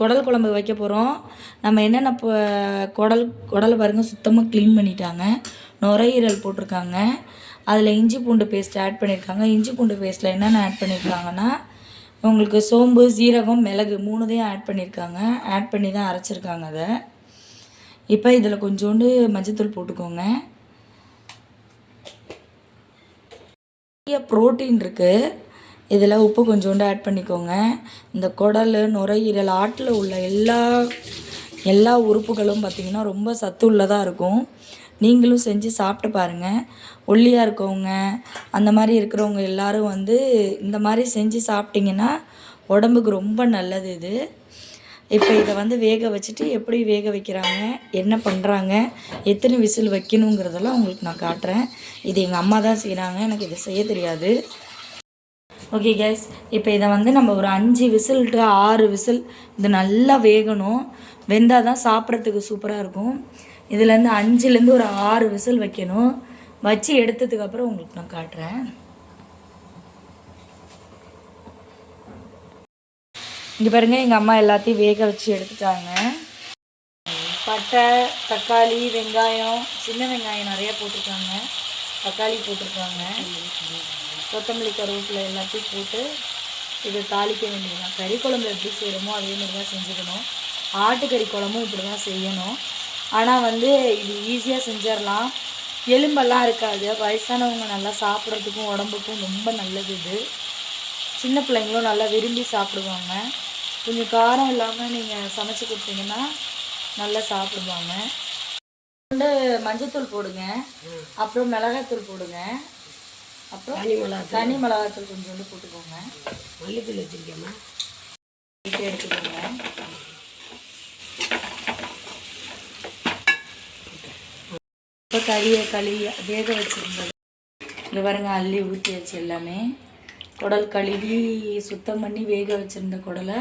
குடல் குழம்பு வைக்க போகிறோம் நம்ம என்னென்ன இப்போ குடல் குடலை பாருங்கள் சுத்தமாக க்ளீன் பண்ணிட்டாங்க. நுரையீரல் போட்டிருக்காங்க. அதில் இஞ்சி பூண்டு பேஸ்ட் ஆட் பண்ணியிருக்காங்க இஞ்சி பூண்டு பேஸ்ட்டில் என்னென்ன ஆட் பண்ணியிருக்காங்கன்னா உங்களுக்கு சோம்பு சீரகம் மிளகு மூணுதையும் ஆட் பண்ணியிருக்காங்க ஆட் பண்ணி தான் அரைச்சிருக்காங்க அதை. இப்போ இதில் கொஞ்சோண்டு மஞ்சத்தூள் போட்டுக்கோங்க. நிறைய ப்ரோட்டீன் இருக்குது இதில் உப்பு கொஞ்சோண்டு ஆட் பண்ணிக்கோங்க. இந்த குடல் நுரையீரல் ஆட்டில் உள்ள எல்லா எல்லா உறுப்புகளும் பார்த்திங்கன்னா ரொம்ப சத்து உள்ளதாக இருக்கும். நீங்களும் செஞ்சு சாப்பிட்டு பாருங்கள் ஒல்லியாக இருக்கவங்க அந்த மாதிரி இருக்கிறவங்க எல்லோரும் வந்து இந்த மாதிரி செஞ்சு சாப்பிட்டிங்கன்னா உடம்புக்கு ரொம்ப நல்லது இது. இப்போ இதை வந்து வேக வச்சுட்டு எப்படி வேக வைக்கிறாங்க என்ன பண்ணுறாங்க எத்தனை விசில் வைக்கணுங்கிறதெல்லாம் உங்களுக்கு நான் காட்டுறேன். இது எங்கள் அம்மா தான் செய்கிறாங்க எனக்கு இதை செய்ய தெரியாது. ஓகே கேஸ் இப்போ இதை வந்து நம்ம ஒரு அஞ்சு விசில் டு ஆறு விசில் இது நல்லா வேகணும். வெந்தால் தான் சாப்பிட்றதுக்கு சூப்பராக இருக்கும். இதுலேருந்து அஞ்சுலேருந்து ஒரு ஆறு விசில் வைக்கணும். வச்சு எடுத்ததுக்கப்புறம் உங்களுக்கு நான் காட்டுறேன். இங்கே பாருங்கள் எங்கள் அம்மா எல்லாத்தையும் வேக வச்சு எடுத்துட்டாங்க. பட்டை தக்காளி வெங்காயம் சின்ன வெங்காயம் நிறைய போட்டிருக்காங்க. தக்காளி போட்டிருக்காங்க. கொத்தமல்லி கருவேப்பிலை எல்லாத்தையும் போட்டு இதை தாளிக்க வேண்டியதுதான். கறி குழம்பு எப்படி செய்கிறோமோ அதே மாதிரி தான் செஞ்சுக்கணும். ஆட்டுக்கறி குழம்பும் இப்படி தான் செய்யணும். ஆனால் வந்து இது ஈஸியாக செஞ்சிடலாம். எலும்பெல்லாம் இருக்காது. வயசானவங்க நல்லா சாப்பிட்றதுக்கும் உடம்புக்கும் ரொம்ப நல்லது இது. சின்ன பிள்ளைங்களும் நல்லா விரும்பி சாப்பிடுவாங்க. கொஞ்சம் காரம் இல்லாமல் நீங்கள் சமைச்சு கொடுத்தீங்கன்னா நல்லா சாப்பிடுவாங்க. வந்து மஞ்சத்தூள் போடுங்க. அப்புறம் மிளகாத்தூள் போடுங்க. அப்புறம் தனி மிளகா தனி மிளகாத்தூள் கொஞ்சோண்டு போட்டுக்கோங்க. மல்லித்தூள் வச்சுருக்கேம்மா. எடுத்துக்கோங்க. இப்போ கறியை கழுவி வேக வச்சுருந்தது. இங்கே பாருங்க அள்ளி ஊற்றி வச்சு எல்லாமே. குடல் கழுவி சுத்தம் பண்ணி வேக வச்சுருந்த குடலை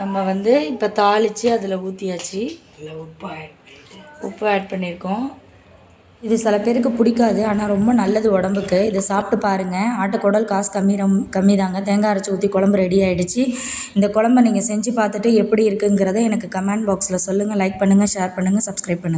நம்ம வந்து இப்போ தாளித்து அதில் ஊற்றியாச்சு உப்பு ஆட் உப்பு ஆட் பண்ணியிருக்கோம். இது சில பேருக்கு பிடிக்காது ஆனால் ரொம்ப நல்லது உடம்புக்கு. இதை சாப்பிட்டு பாருங்கள் ஆட்டுக்குடல் காசு கம்மி ரம் கம்மி தாங்க. தேங்காய் அரைச்சி ஊற்றி குழம்பு ரெடி ஆகிடுச்சு இந்த குழம்பை நீங்கள் செஞ்சு பார்த்துட்டு எப்படி இருக்குங்கிறத எனக்கு கமெண்ட் பாக்ஸில் சொல்லுங்கள் லைக் பண்ணுங்கள் ஷேர் பண்ணுங்கள் சப்ஸ்கிரைப் பண்ணுங்கள்